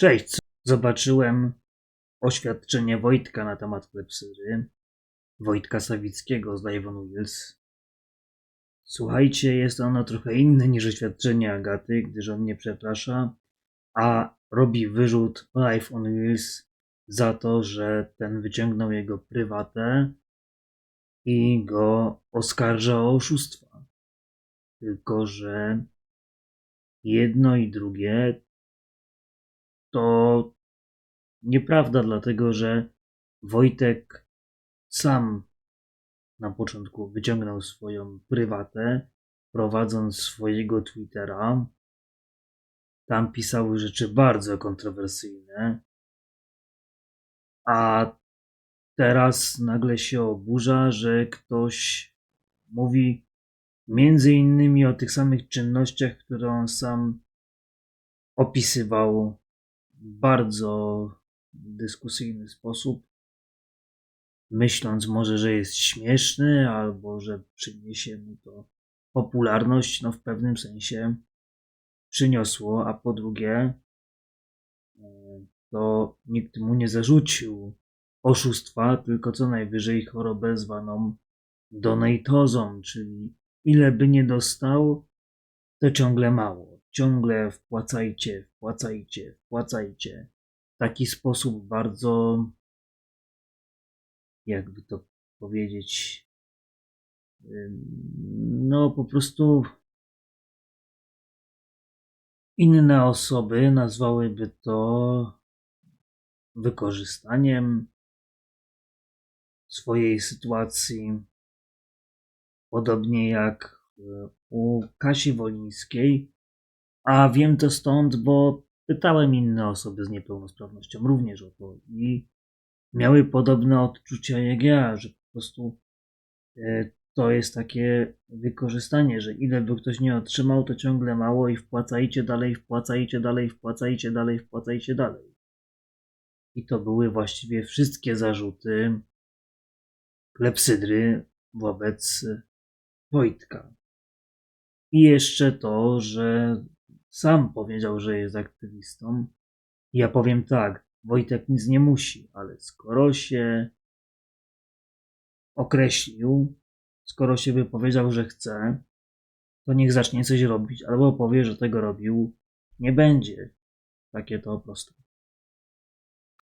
Cześć, zobaczyłem oświadczenie Wojtka na temat klepsyry. Wojtka Sawickiego z Live Wheels. Słuchajcie, jest ono trochę inne niż oświadczenie Agaty, gdyż on nie przeprasza, a robi wyrzut Live on Wheels za to, że ten wyciągnął jego prywatę i go oskarża o oszustwa. Tylko, że jedno i drugie to nieprawda, dlatego że Wojtek sam na początku wyciągnął swoją prywatę, prowadząc swojego Twittera. Tam pisały rzeczy bardzo kontrowersyjne, a teraz nagle się oburza, że ktoś mówi między innymi o tych samych czynnościach, które on sam opisywał bardzo dyskusyjny sposób, myśląc może, że jest śmieszny albo że przyniesie mu to popularność, no w pewnym sensie przyniosło, a po drugie, e, to nikt mu nie zarzucił oszustwa, tylko co najwyżej chorobę zwaną donatozą, czyli ile by nie dostał, to ciągle mało. Ciągle wpłacajcie, wpłacajcie, wpłacajcie. W taki sposób bardzo, jakby to powiedzieć, no po prostu inne osoby nazwałyby to wykorzystaniem swojej sytuacji, podobnie jak y, u Kasi Wolińskiej, a wiem to stąd, bo pytałem inne osoby z niepełnosprawnością również o to i miały podobne odczucia jak ja, że po prostu e, to jest takie wykorzystanie, że ile by ktoś nie otrzymał, to ciągle mało i wpłacajcie dalej, wpłacajcie dalej, wpłacajcie dalej, wpłacajcie dalej. I to były właściwie wszystkie zarzuty klepsydry wobec Wojtka. I jeszcze to, że sam powiedział, że jest aktywistą. Ja powiem tak, Wojtek nic nie musi, ale skoro się określił, skoro się wypowiedział, że chce, to niech zacznie coś robić, albo powie, że tego robił nie będzie. Takie to proste.